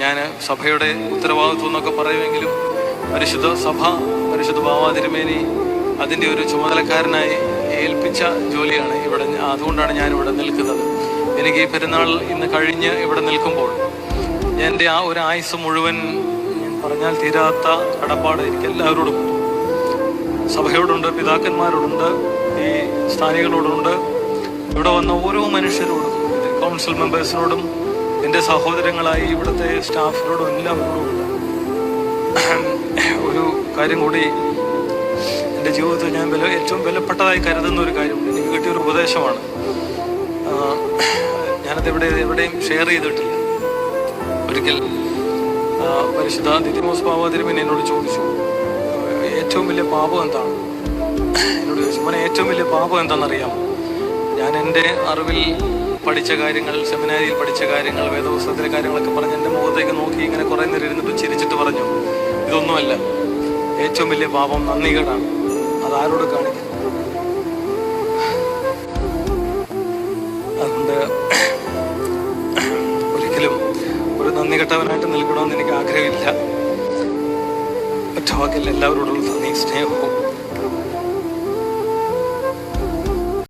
ഞാൻ സഭയുടെ ഉത്തരവാദിത്വം എന്നൊക്കെ പറയുമെങ്കിലും പരിശുദ്ധ സഭ പരിശുദ്ധ ഭാവാതിരുമേനി അതിന്റെ ഒരു ചുമതലക്കാരനായി ഏൽപ്പിച്ച ജോലിയാണ് ഇവിടെ അതുകൊണ്ടാണ് ഞാൻ ഇവിടെ നിൽക്കുന്നത്. എനിക്ക് ഈ പെരുന്നാൾ ഇന്ന് കഴിഞ്ഞ് ഇവിടെ നിൽക്കുമ്പോൾ എന്റെ ആ ഒരു ആയുസ് മുഴുവൻ പറഞ്ഞാൽ തീരാത്ത കടപ്പാട് എനിക്ക് എല്ലാവരോടും സഭയോടുണ്ട് പിതാക്കന്മാരോടുണ്ട് ഈ സ്ഥാനികളോടുണ്ട്. ഇവിടെ വന്ന ഓരോ മനുഷ്യരോടും കൗൺസിൽ മെമ്പേഴ്സിനോടും എന്റെ സഹോദരങ്ങളായി ഇവിടുത്തെ സ്റ്റാഫിനോടും എല്ലാവരോടും ഒരു കാര്യം കൂടി എന്റെ ജീവിതത്തിൽ ഞാൻ വില ഏറ്റവും വിലപ്പെട്ടതായി കരുതുന്ന ഒരു കാര്യമുണ്ട് എനിക്ക് കിട്ടിയൊരു ഉപദേശമാണ്. ഞാനത് എവിടെ എവിടെയും ഷെയർ ചെയ്തിട്ടില്ല. ഒരിക്കൽ പരിശുദ്ധ ദിതിമോസ് പാവാതിരുമൻ എന്നോട് ചോദിച്ചു ഏറ്റവും വലിയ പാപം എന്താണ്? എന്നോട് ചോദിച്ചു മോനെ ഏറ്റവും വലിയ പാപം എന്താണെന്നറിയാം ഞാൻ എന്റെ അറിവിൽ പഠിച്ച കാര്യങ്ങൾ സെമിനാരിയിൽ പഠിച്ച കാര്യങ്ങൾ വേദപുസ്തകത്തിലെ കാര്യങ്ങളൊക്കെ പറഞ്ഞ് എന്റെ മുഖത്തേക്ക് നോക്കി ഇങ്ങനെ കുറേ നേരം ഇരുന്നിട്ട് ചിരിച്ചിട്ട് പറഞ്ഞു ഇതൊന്നുമല്ല ഏറ്റവും വലിയ പാപം നന്ദികേടാണ്. അത് ആരോട് കാണിക്കും? അതുകൊണ്ട് ഒരിക്കലും ഒരു നന്ദി കെട്ടവനായിട്ട് നിൽക്കണമെന്ന് എനിക്ക് ആഗ്രഹമില്ല. ഒറ്റ എല്ലാവരോടുള്ള നന്ദി സ്നേഹവും.